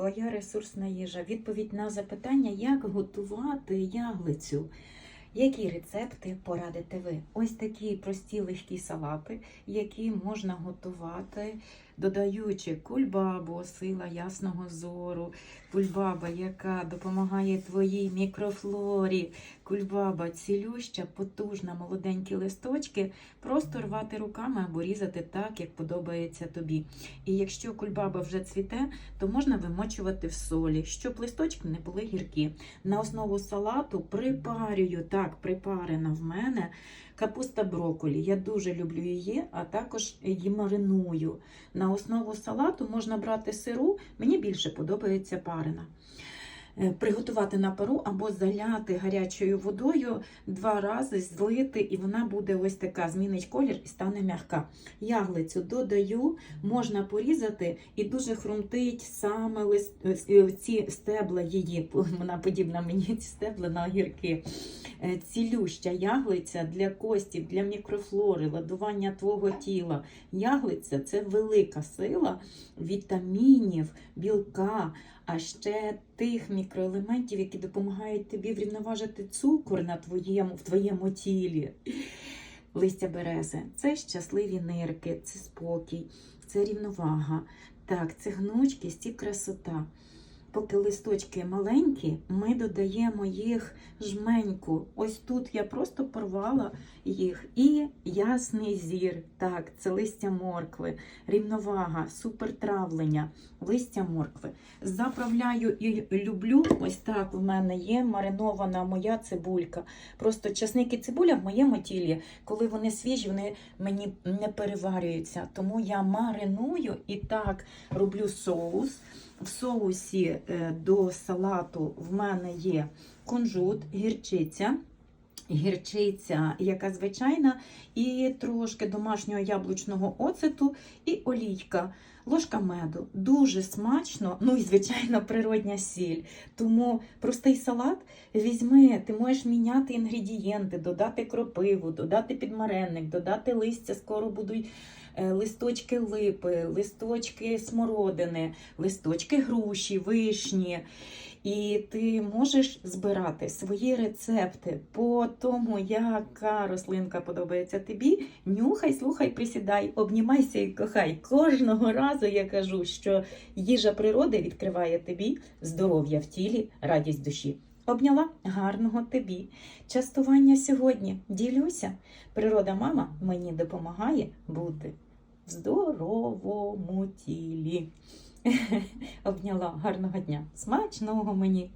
твоя ресурсна їжа. Відповідь на запитання, як готувати яглицю. Які рецепти порадите ви? Ось такі прості легкі салати, які можна готувати, додаючи кульбабу, сила ясного зору, кульбаба, яка допомагає твоїй мікрофлорі, кульбаба цілюща, потужна, молоденькі листочки, просто рвати руками або різати так, як подобається тобі. І якщо кульбаба вже цвіте, то можна вимочувати в солі, щоб листочки не були гіркі. На основу салату припарюю, так, припарена в мене капуста брокколі. Я дуже люблю її, а також її мариную. На основу салату можна брати сиру, мені більше подобається парена. Е, Приготувати на пару або заляти гарячою водою два рази, злити, і вона буде ось така, змінить колір і стане м'яка. Яглицю додаю, можна порізати і дуже хрумтить саме е, ці стебла її. Вона подібна мені ці стебла на огірки. Е, Цілюща яглиця для костів, для мікрофлори, ладування твого тіла. Яглиця це велика сила вітамінів, білка, а ще тих мікроелементів, які допомагають тобі врівноважити цукор на твоєму, в твоєму тілі. Листя берези це щасливі нирки, це спокій, це рівновага. Так, це гнучкість і красота. Поки листочки маленькі, ми додаємо їх жменьку. Ось тут я просто порвала їх. І ясний зір. Так, це листя моркви, рівновага, супертравлення, листя моркви. Заправляю і люблю. Ось так в мене є маринована моя цибулька. Просто часник і цибуля в моєму тілі, коли вони свіжі, вони мені не переварюються. Тому я мариную і так роблю соус. В соусі е, до салату в мене є кунжут, гірчиця. Гірчиця, яка звичайна, і трошки домашнього яблучного оцету і олійка, ложка меду. Дуже смачно, ну і звичайно, природня сіль. Тому простий салат візьми, ти можеш міняти інгредієнти, додати кропиву, додати підмаренник, додати листя, скоро будуть е, листочки липи, листочки смородини, листочки груші, вишні. І ти можеш збирати свої рецепти по тому, яка рослинка подобається тобі. Нюхай, слухай, присідай, обнімайся і кохай. Кожного разу я кажу, що їжа природи відкриває тобі здоров'я в тілі, радість душі. Обняла гарного тобі. Частування сьогодні ділюся. Природа мама мені допомагає бути в здоровому тілі. Обняла гарного дня. Смачного мені!